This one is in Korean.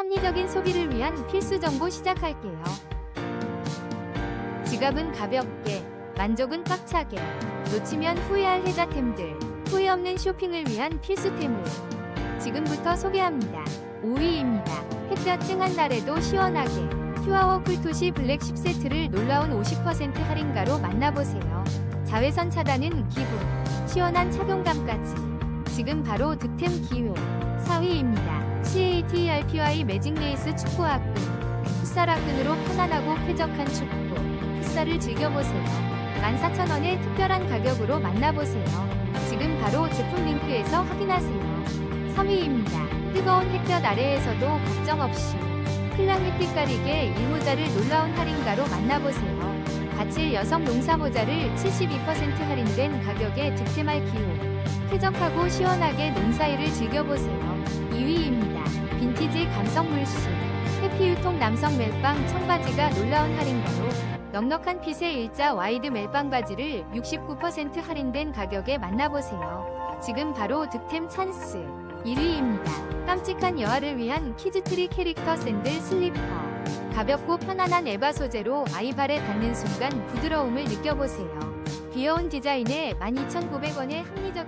합리적인 소비를 위한 필수 정보 시작할게요. 지갑은 가볍게, 만족은 꽉차게, 놓치면 후회할 혜자템들, 후회 없는 쇼핑을 위한 필수템을 지금부터 소개합니다. 5위입니다. 햇볕 찡한 날에도 시원하게 퓨어워 쿨토시 블랙 10세트를 놀라운 50% 할인가로 만나보세요. 자외선 차단은 기본, 시원한 착용감까지. 지금 바로 득템 기회. 4위입니다. CATRPY 매직 레이스 축구 악근. 풋살 악근으로 편안하고 쾌적한 축구. 풋살을 즐겨보세요. 14,000원의 특별한 가격으로 만나보세요. 지금 바로 제품 링크에서 확인하세요. 3위입니다. 뜨거운 햇볕 아래에서도 걱정 없이 필랑 햇빛 가리개 일모자를 놀라운 할인가로 만나보세요. 바칠 여성 농사 모자를 72% 할인된 가격에 득템할 기회. 쾌적하고 시원하게 농사일을 즐겨보세요. 2위입니다. 빈티지 감성 물씬. 해피 유통 남성 멜빵 청바지가 놀라운 할인가로 넉넉한 핏의 일자 와이드 멜빵 바지를 69% 할인된 가격에 만나보세요. 지금 바로 득템 찬스. 1위입니다. 깜찍한 여아를 위한 키즈트리 캐릭터 샌들 슬리퍼. 가볍고 편안한 에바 소재로 아이발에 닿는 순간 부드러움을 느껴보세요. 귀여운 디자인에 12,900원의 합리적인 가격으로